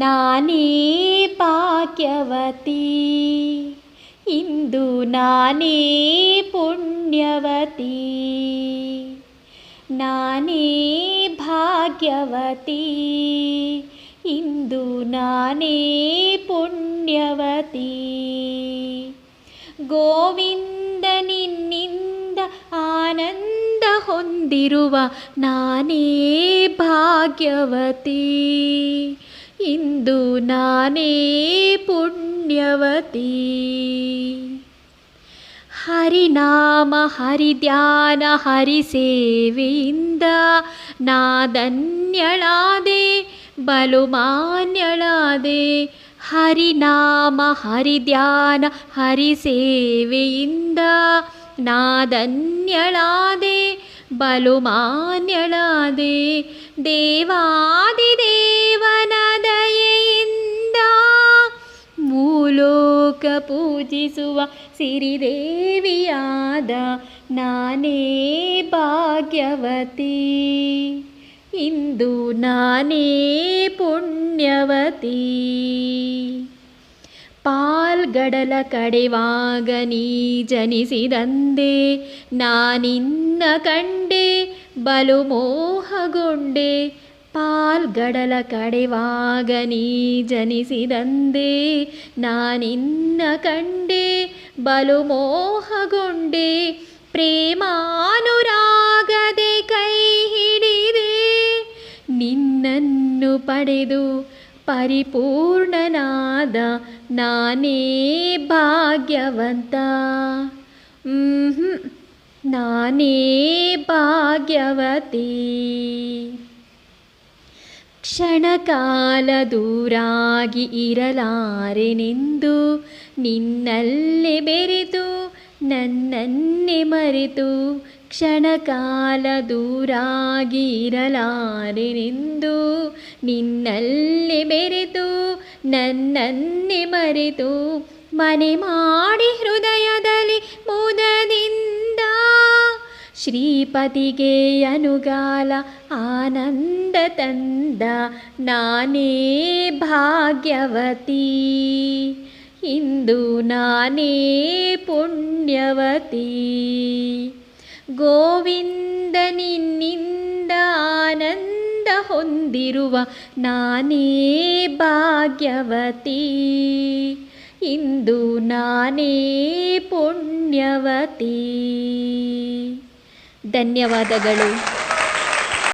ನಾನೇ ಭಾಗ್ಯವತಿ ಇಂದು ನಾನೇ ಪುಣ್ಯವತಿ ನಾನೇ ಭಾಗ್ಯವತಿ ಇಂದು ನಾನೇ ಪುಣ್ಯವತಿ ಗೋವಿಂದ ನಿನ್ನಿಂದ ಆನಂದ ಹೊಂದಿರುವ ನಾನೇ ಭಾಗ್ಯವತಿ ಇಂದು ನಾನೇ ಪುಣ್ಯವತಿ ಹರಿನಾಮ ಹರಿಧ್ಯಾನ ಹರಿಸೇವೆಯಿಂದ ನಾದನ್ಯಳಾದೆ ಬಲು ಮಾನ್ಯಳಾದೆ ಹರಿನಾಮ ಹರಿಧ್ಯಾನ ಹರಿಸೇವೆಯಿಂದ ನಾದನ್ಯಳಾದೆ ಬಲು ಮಾನ್ಯಳಾದೆ ದೇವಾದಿದೇವನ ಪೂಜಿಸುವ ಸಿರಿದೇವಿಯಾದ ನಾನೇ ಭಾಗ್ಯವತಿ. ಇಂದು ನಾನೇ ಪುಣ್ಯವತಿ. ಪಾಲ್ಗಡಲ ಕಡೆವಾಗ ನೀ ಜನಿಸಿದಂದೆ ನಾನಿನ್ನ ಕಂಡೆ ಬಲು ಮೋಹಗೊಂಡೆ ಪಾಲ್ಗಡಲ ಕಡೆವಾಗ ನೀ ಜನಿಸಿದಂದೆ ನಾನಿನ್ನ ಕಂಡೆ ಬಲು ಮೋಹಗೊಂಡೆ ಪ್ರೇಮಾನುರಾಗದೆ ಕೈ ಹಿಡಿದೆ ನಿನ್ನನ್ನು ಪಡೆದು ಪರಿಪೂರ್ಣನಾದ ನಾನೇ ಭಾಗ್ಯವಂತ. ನಾನೇ ಭಾಗ್ಯವತಿ. ಕ್ಷಣಕಾಲ ದೂರಾಗಿ ಇರಲಾರೆನೆಂದು ನಿನ್ನಲ್ಲೇ ಬೆರೆತು, ನನ್ನನ್ನೇ ಮರೆತು ಕ್ಷಣಕಾಲ ದೂರಾಗಿ ಇರಲಾರೆನೆಂದು ನಿನ್ನಲ್ಲೇ ಬೆರೆತು, ನನ್ನನ್ನೇ ಮರೆತು ಮನೆ ಮಾಡಿ ಹೃದಯದಲ್ಲಿ ಮುದದಿಂದ ಶ್ರೀಪತಿಗೆ ಅನುಗಾಲ ಆನಂದ ತಂದ ನಾನೇ ಭಾಗ್ಯವತಿ. ಇಂದು ನಾನೇ ಪುಣ್ಯವತಿ. ಗೋವಿಂದ ನಿನ್ನಿಂದ ಆನಂದ ಹೊಂದಿರುವ ನಾನೇ ಭಾಗ್ಯವತಿ. ಇಂದು ನಾನೇ ಪುಣ್ಯವತಿ. ಧನ್ಯವಾದಗಳು.